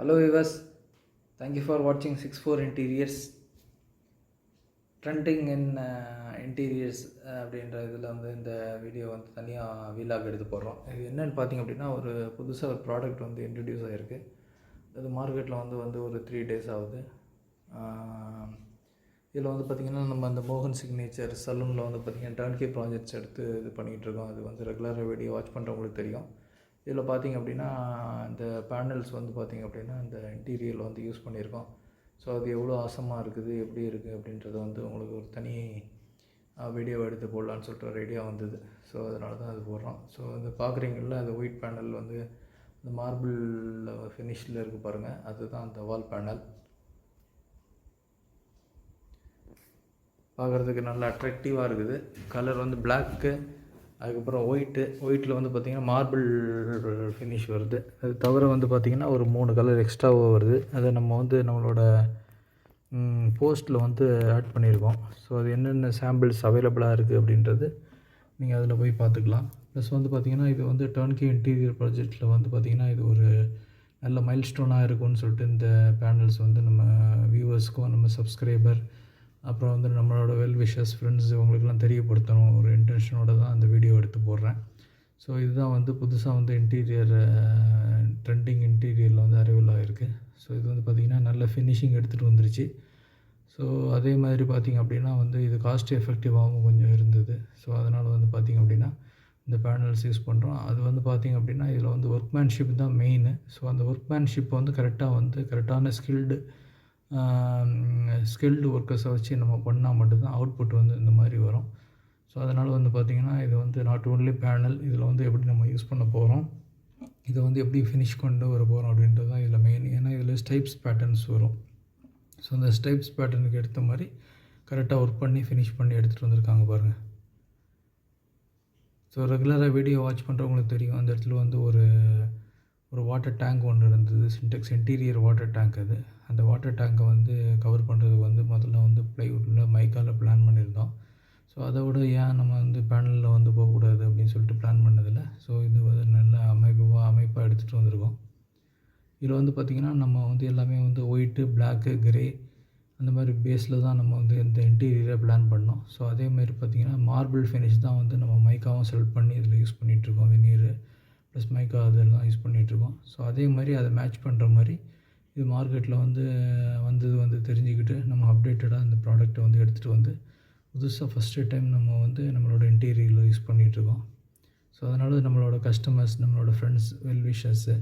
Hello viewers, thank you for watching 64 Interiors. Trending in interiors அப்படின்ற இதில் வந்து இந்த வீடியோ வந்து தனியாக வீலாக் எடுத்து போடுறோம். இது என்னென்னு பார்த்தீங்க அப்படின்னா ஒரு புதுசாக ஒரு ப்ராடக்ட் வந்து இன்ட்ரடியூஸ் ஆகிருக்கு அது மார்க்கெட்டில் வந்து வந்து ஒரு த்ரீ டேஸ் ஆகுது. இதில் வந்து பார்த்திங்கன்னா நம்ம அந்த மோகன் சிக்னேச்சர் சலூனில் வந்து பார்த்திங்கன்னா டர்ன்கே ப்ராஜெக்ட்ஸ் எடுத்து இது பண்ணிகிட்டு இருக்கோம். அது வந்து ரெகுலராக வீடியோ வாட்ச் பண்ணுறவங்களுக்கு தெரியும். இதில் பார்த்திங்க அப்படின்னா இந்த பேனல்ஸ் வந்து பார்த்திங்க அப்படின்னா இந்த இன்டீரியரில் வந்து யூஸ் பண்ணியிருக்கோம். ஸோ அது எவ்வளோ ஆசமாக இருக்குது எப்படி இருக்குது அப்படின்றத வந்து உங்களுக்கு ஒரு தனி வீடியோ எடுத்து போடலான்னு சொல்லிட்டு ஒரு ஐடியா வந்தது. ஸோ அதனால தான் அது போடுறோம். ஸோ இந்த பார்க்குறீங்கள அந்த ஒயிட் பேனல் வந்து இந்த மார்பிளில் ஃபினிஷில் இருக்குது பாருங்கள் அதுதான் அந்த வால் பேனல் பார்க்குறதுக்கு நல்லா அட்ராக்டிவாக இருக்குது. கலர் வந்து பிளாக்கு அதுக்கப்புறம் ஒயிட்டு ஒயிட்டில் வந்து பார்த்திங்கன்னா மார்பிள் ஃபினிஷ் வருது. அது தவிர வந்து பார்த்திங்கன்னா ஒரு மூணு கலர் எக்ஸ்ட்ராவாக வருது. அதை நம்ம வந்து நம்மளோட போஸ்ட்டில் வந்து ஆட் பண்ணியிருக்கோம் ஸோ அது என்னென்ன சாம்பிள்ஸ் அவைலபிளாக இருக்குது அப்படின்றது நீங்கள் அதில் போய் பார்த்துக்கலாம். ப்ளஸ் வந்து பார்த்திங்கன்னா இது வந்து டர்ன்கி இன்டீரியர் ப்ராஜெக்ட்டில் வந்து பார்த்திங்கன்னா இது ஒரு நல்ல மைல்ஸ்டோனாக இருக்கும்னு சொல்லிட்டு இந்த பேனல்ஸ் வந்து நம்ம வியூவர்ஸ்க்கும் நம்ம சப்ஸ்கிரைபர் அப்புறம் வந்து நம்மளோட வெல் விஷஸ் ஃப்ரெண்ட்ஸ் இவங்களுக்கெல்லாம் தெரியப்படுத்தணும். ஒரு இன்டென்ஷனோட தான் அந்த வீடியோ எடுத்து போடுறேன். ஸோ இதுதான் வந்து புதுசாக வந்து இன்டீரியர் ட்ரெண்டிங் இன்டீரியரில் வந்து அரைவல் ஆகிருக்கு ஸோ இது வந்து பார்த்திங்கன்னா நல்ல ஃபினிஷிங் எடுத்துகிட்டு வந்துருச்சு. ஸோ அதே மாதிரி பார்த்திங்க அப்படின்னா வந்து இது காஸ்ட் எஃபெக்டிவாகவும் கொஞ்சம் இருந்தது. ஸோ அதனால் வந்து பார்த்திங்க அப்படின்னா இந்த பேனல்ஸ் யூஸ் பண்ணுறோம் அது வந்து பார்த்திங்க அப்படின்னா இதில் வந்து ஒர்க்மேன்ஷிப் தான் மெயின் ஸோ அந்த ஒர்க்மேன்ஷிப் வந்து கரெக்டாக வந்து கரெக்டான ஸ்கில்டு ஸ்கில்டு ஒர்க்கர்ஸை வச்சு நம்ம பண்ணால் மட்டும்தான் அவுட்புட் வந்து இந்த மாதிரி வரும். ஸோ அதனால் வந்து பார்த்திங்கன்னா இது வந்து நாட் ஓன்லி பேனல் இதில் வந்து எப்படி நம்ம யூஸ் பண்ண போகிறோம் இதை வந்து எப்படி ஃபினிஷ் கொண்டு வர போகிறோம் அப்படின்றது தான் இதில் மெயின் ஏன்னா இதில் ஸ்டைப்ஸ் பேட்டர்ன்ஸ் வரும். ஸோ அந்த ஸ்டைப்ஸ் பேட்டர்னுக்கு எடுத்த மாதிரி கரெக்டாக ஒர்க் பண்ணி ஃபினிஷ் பண்ணி எடுத்துகிட்டு வந்திருக்காங்க பாருங்கள் ஸோ ரெகுலராக வீடியோ வாட்ச் பண்ணுறவங்களுக்கு தெரியும். அந்த இடத்துல வந்து ஒரு ஒரு வாட்டர் டேங்க் ஒன்று இருந்தது சின்டெக்ஸ் இன்டீரியர் வாட்டர் டேங்க் அது. அந்த வாட்டர் டேங்கை வந்து கவர் பண்ணுறதுக்கு வந்து முதல்ல வந்து ப்ளைவுட்டில் மைக்கால் பிளான் பண்ணியிருந்தோம். ஸோ அதை விட ஏன் நம்ம வந்து பேனலில் வந்து போகக்கூடாது அப்படின்னு சொல்லிட்டு பிளான் பண்ணதில்லை. ஸோ இது வந்து நல்ல அமைப்பாக அமைப்பாக எடுத்துகிட்டு வந்திருக்கோம். இதில் வந்து பார்த்திங்கன்னா நம்ம வந்து எல்லாமே வந்து ஒயிட்டு பிளாக்கு கிரே அந்த மாதிரி பேஸில் தான் நம்ம வந்து இந்த இன்டீரியரை பிளான் பண்ணோம். ஸோ அதே மாதிரி பார்த்திங்கன்னா மார்பிள் ஃபினிஷ் தான் வந்து நம்ம மைக்காவும் செலக்ட் பண்ணி இதில் யூஸ் பண்ணிகிட்ருக்கோம் வெந்நீர் ப்ளஸ் மைக்கா அதெல்லாம் யூஸ் பண்ணிகிட்ருக்கோம் ஸோ அதே மாதிரி அதை மேட்ச் பண்ணுற மாதிரி இது மார்க்கெட்டில் வந்து வந்தது வந்து தெரிஞ்சுக்கிட்டு நம்ம அப்டேட்டடாக இந்த ப்ராடக்ட்டை வந்து எடுத்துகிட்டு வந்து புதுசாக ஃபஸ்ட்டு டைம் நம்ம வந்து நம்மளோட இன்டீரியரில் யூஸ் பண்ணிகிட்ருக்கோம் ஸோ அதனால் நம்மளோட கஸ்டமர்ஸ் நம்மளோட ஃப்ரெண்ட்ஸ் வெல் விஷர்ஸு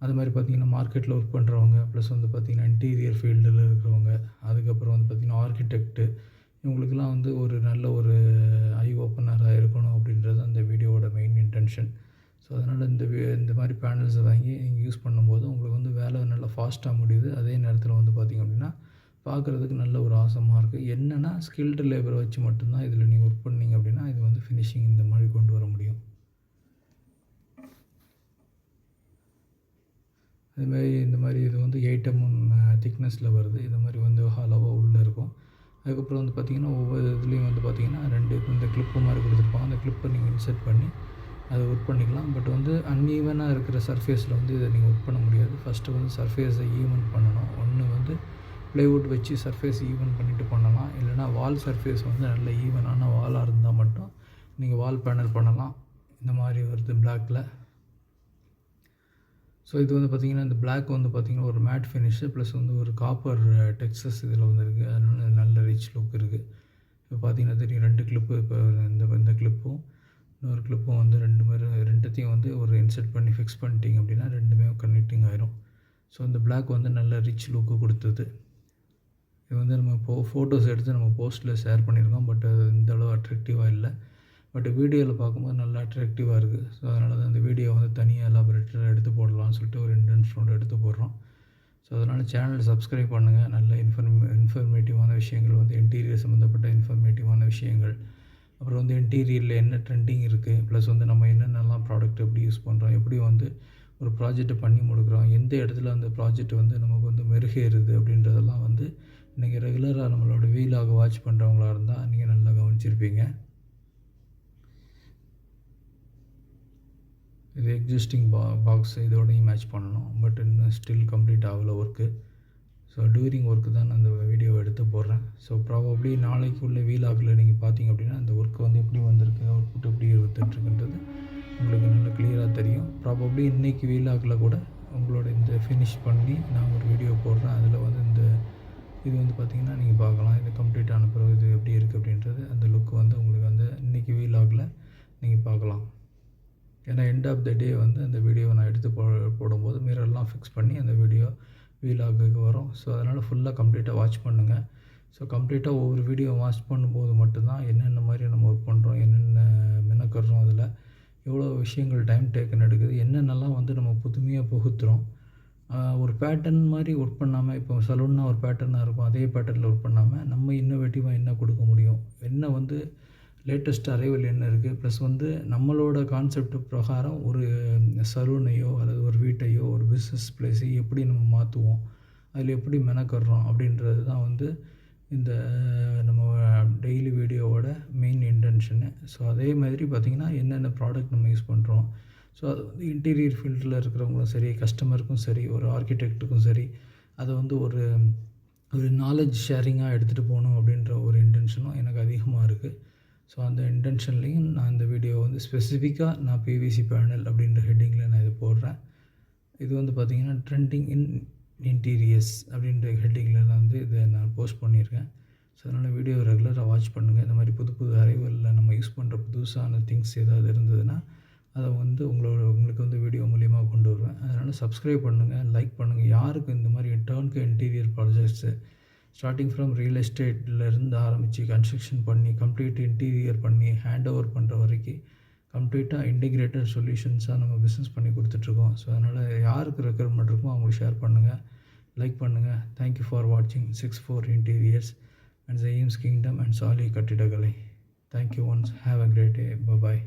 அது மாதிரி பார்த்திங்கன்னா மார்க்கெட்டில் ஒர்க் பண்ணுறவங்க ப்ளஸ் வந்து பார்த்திங்கன்னா இன்டீரியர் ஃபீல்டில் இருக்கிறவங்க அதுக்கப்புறம் வந்து பார்த்திங்கன்னா ஆர்கிடெக்ட்டு இவங்களுக்கெல்லாம் வந்து ஒரு நல்ல ஒரு ஐ ஓப்பனராக இருக்கணும் அப்படின்றது அந்த வீடியோவோட மெயின் இன்டென்ஷன் ஸோ அதனால் இந்த இந்த மாதிரி பேனல்ஸை வாங்கி நீங்கள் யூஸ் பண்ணும்போது உங்களுக்கு வந்து வேலை நல்லா ஃபாஸ்ட்டாக முடியுது. அதே நேரத்தில் வந்து பார்த்திங்க அப்படின்னா பார்க்குறதுக்கு நல்ல ஒரு ஆசமாக இருக்குது என்னென்னா ஸ்கில்டு லேபரை வச்சு மட்டும்தான் இதில் நீங்கள் ஒர்க் பண்ணிங்க அப்படின்னா இது வந்து ஃபினிஷிங் இந்த மாதிரி கொண்டு வர முடியும். அதுமாதிரி இந்த மாதிரி இது வந்து எயிட் எம்எம் திக்னஸில் வருது. இந்த மாதிரி வந்து ஹாலோவாக உள்ளே இருக்கும். அதுக்கப்புறம் வந்து பார்த்திங்கன்னா ஒவ்வொரு இதுலேயும் வந்து பார்த்திங்கன்னா ரெண்டு இந்த கிளிப்பு மாதிரி கொடுத்துருப்பாங்க. அந்த கிளிப்பை நீங்கள் இன்செர்ட் பண்ணி அதை ஒர்க் பண்ணிக்கலாம். பட் வந்து அன்ஈவனாக இருக்கிற சர்ஃபேஸில் வந்து இதை நீங்கள் ஒர்க் பண்ண முடியாது. ஃபஸ்ட்டு வந்து சர்ஃபேஸை ஈவன் பண்ணணும். ஒன்று வந்து ப்ளைவுட் வச்சு சர்ஃபேஸ் ஈவன் பண்ணிவிட்டு பண்ணலாம். இல்லைனா வால் சர்ஃபேஸ் வந்து நல்ல ஈவனான வாலாக இருந்தால் மட்டும் நீங்கள் வால் பேனல் பண்ணலாம். இந்த மாதிரி வருது பிளாக்கில் ஸோ இது வந்து பார்த்திங்கன்னா இந்த பிளாக் வந்து பார்த்திங்கன்னா ஒரு மேட் ஃபினிஷு ப்ளஸ் வந்து ஒரு காப்பர் டெக்ஸஸ் இதில் வந்து இருக்குது அதனால நல்ல ரிச் லுக் இருக்குது இப்போ பார்த்திங்கன்னா தெரியும் ரெண்டு கிளிப்பு இப்போ இந்த இந்த கிளிப்பும் இன்னொரு கிளிப்பும் வந்து ரெண்டு மாதிரி ரெண்டுத்தையும் வந்து ஒரு இன்செர்ட் பண்ணி ஃபிக்ஸ் பண்ணிட்டீங்க அப்படின்னா ரெண்டுமே கனெக்டிங் ஆயிரும். ஸோ இந்த பிளாக் வந்து நல்ல ரிச் லுக்கு கொடுத்தது. இது வந்து நம்ம போ ஃபோட்டோஸ் எடுத்து நம்ம போஸ்ட்டில் ஷேர் பண்ணியிருக்கோம் பட் அது இந்த அளவு அட்ராக்டிவாக இல்லை. பட் வீடியோவில் பார்க்கும்போது நல்லா அட்ராக்டிவாக இருக்குது ஸோ அதனால தான் அந்த வீடியோ வந்து தனியாக எலாபரேட்டராக எடுத்து போடலாம்னு சொல்லிட்டு ஒரு இன்டென்ஷனோட எடுத்து போடுறோம். ஸோ அதனால் சேனல் சப்ஸ்கிரைப் பண்ணுங்கள் நல்ல இன்ஃபர்மே இன்ஃபர்மேட்டிவான விஷயங்கள் வந்து இன்டீரியர் சம்மந்தப்பட்ட இன்ஃபர்மேட்டிவான விஷயங்கள். அப்புறம் வந்து இன்டீரியரில் என்ன ட்ரெண்டிங் இருக்குது ப்ளஸ் வந்து நம்ம என்னென்னலாம் ப்ராடக்ட் எப்படி யூஸ் பண்ணுறோம் எப்படி வந்து ஒரு ப்ராஜெக்ட்டை பண்ணி கொடுக்குறோம் எந்த இடத்துல அந்த ப்ராஜெக்ட் வந்து நமக்கு வந்து மெருகேறுது அப்படின்றதெல்லாம் வந்து நீங்கள் ரெகுலராக நம்மளோட வீலாக வாட்ச் பண்ணுறவங்களா இருந்தால் நீங்கள் நல்லா கவனிச்சிருப்பீங்க. இது எக்ஸிஸ்டிங் பா பாக்ஸ் இதோடையும் மேட்ச் பண்ணணும். பட் இன்னும் ஸ்டில் கம்ப்ளீட் ஆகல ஒர்க்கு ஸோ டூரிங் ஒர்க்கு தான் நான் அந்த வீடியோவை எடுத்து போடுறேன். ஸோ ப்ராபப்ளி நாளைக்கு உள்ள வீலாகில் நீங்கள் பார்த்தீங்க அப்படின்னா அந்த ஒர்க் வந்து எப்படி வந்திருக்கு அவுட்புட் எப்படி வந்துட்டுருக்குன்றது உங்களுக்கு நல்லா கிளியராக தெரியும். ப்ராபப்ளி இன்றைக்கி வீலாகில் கூட உங்களோட இந்த ஃபினிஷ் பண்ணி நான் ஒரு வீடியோ போடுறேன். அதில் வந்து இந்த இது வந்து பார்த்திங்கன்னா நீங்கள் பார்க்கலாம். இது கம்ப்ளீட் ஆன பிறகு இது எப்படி இருக்குது அப்படின்றது அந்த லுக் வந்து உங்களுக்கு வந்து இன்றைக்கி வீலாகில் நீங்கள் பார்க்கலாம். ஏன்னா எண்ட் ஆஃப் த டே வந்து அந்த வீடியோவை நான் எடுத்து போ போடும்போது மிரர்லாம் ஃபிக்ஸ் பண்ணி அந்த வீடியோ வீலாகுக்கு வரும். ஸோ அதனால் ஃபுல்லாக கம்ப்ளீட்டாக வாட்ச் பண்ணுங்கள் ஸோ கம்ப்ளீட்டாக ஒவ்வொரு வீடியோ வாட்ச் பண்ணும்போது மட்டும்தான் என்னென்ன மாதிரி நம்ம ஒர்க் பண்ணுறோம் என்னென்ன மெனக்கிறோம் அதில் எவ்வளோ விஷயங்கள் டைம் டேக்கன் எடுக்குது என்னென்னலாம் வந்து நம்ம புதுமையாக புகுத்துறோம். ஒரு பேட்டர்ன் மாதிரி ஒர்க் பண்ணாமல் இப்போ சலூன்னா ஒரு பேட்டர்னாக இருக்கும் அதே பேட்டர்னில் ஒர்க் பண்ணாமல் நம்ம இன்னோவேட்டிவாக என்ன கொடுக்க முடியும் என்ன வந்து லேட்டஸ்ட் அரைவல் என்ன இருக்குது ப்ளஸ் வந்து நம்மளோட கான்செப்ட் பிரகாரம் ஒரு சலூனையோ அல்லது ஒரு வீட்டையோ ஒரு பிஸ்னஸ் பிளேஸையோ எப்படி நம்ம மாற்றுவோம் அதில் எப்படி மெனக்கடுறோம்? அப்படின்றது தான் வந்து இந்த நம்ம டெய்லி வீடியோவோட மெயின் இன்டென்ஷனு ஸோ அதே மாதிரி பார்த்திங்கன்னா என்னென்ன ப்ராடக்ட் நம்ம யூஸ் பண்ணுறோம் ஸோ அது வந்து இன்டீரியர் ஃபீல்டில் இருக்கிறவங்களும் சரி கஸ்டமருக்கும் சரி ஒரு ஆர்கிடெக்ட்டுக்கும் சரி அதை வந்து ஒரு ஒரு நாலேஜ் ஷேரிங்காக எடுத்துகிட்டு போகணும் அப்படின்ற ஒரு இன்டென்ஷனும் எனக்கு அதிகமாக இருக்குது ஸோ அந்த இன்டென்ஷன்லேயும் நான் இந்த வீடியோ வந்து ஸ்பெசிஃபிக்காக நான் பிவிசி பேனல் அப்படின்ற ஹெட்டிங்கில் நான் இது போடுறேன். இது வந்து பார்த்திங்கன்னா ட்ரெண்டிங் இன் இன்டீரியர்ஸ் அப்படின்ற ஹெட்டிங்கில் நான் வந்து இதை நான் போஸ்ட் பண்ணியிருக்கேன். ஸோ அதனால் வீடியோ ரெகுலராக வாட்ச் பண்ணுங்கள் இந்த மாதிரி புது புது அரைவலில் நம்ம யூஸ் பண்ணுற புதுசான திங்ஸ் ஏதாவது இருந்ததுன்னா அதை வந்து உங்களோட உங்களுக்கு வந்து வீடியோ மூலியமாக கொண்டு வருவேன். அதனால் சப்ஸ்கிரைப் பண்ணுங்கள் லைக் பண்ணுங்கள் யாருக்கு இந்த மாதிரி டேர்ன்க்கு interior projects starting from real எஸ்டேட்லேருந்து ஆரம்பித்து கன்ஸ்ட்ரக்ஷன் பண்ணி கம்ப்ளீட் இன்டீரியர் பண்ணி ஹேண்ட் ஓவர் பண்ணுற வரைக்கும் கம்ப்ளீட்டாக இன்டிகிரேட்டட் சொல்யூஷன்ஸாக நம்ம பிஸ்னஸ் பண்ணி கொடுத்துட்ருக்கோம். ஸோ அதனால் யாருக்கு ரெக்குயர்மெண்ட் இருக்கோ அவங்களுக்கு ஷேர் பண்ணுங்கள் லைக் பண்ணுங்கள் தேங்க்யூ ஃபார் வாட்சிங் six four interiors and Jayam's kingdom and சாலி கட்டிடக்கலை thank you once have a great day bye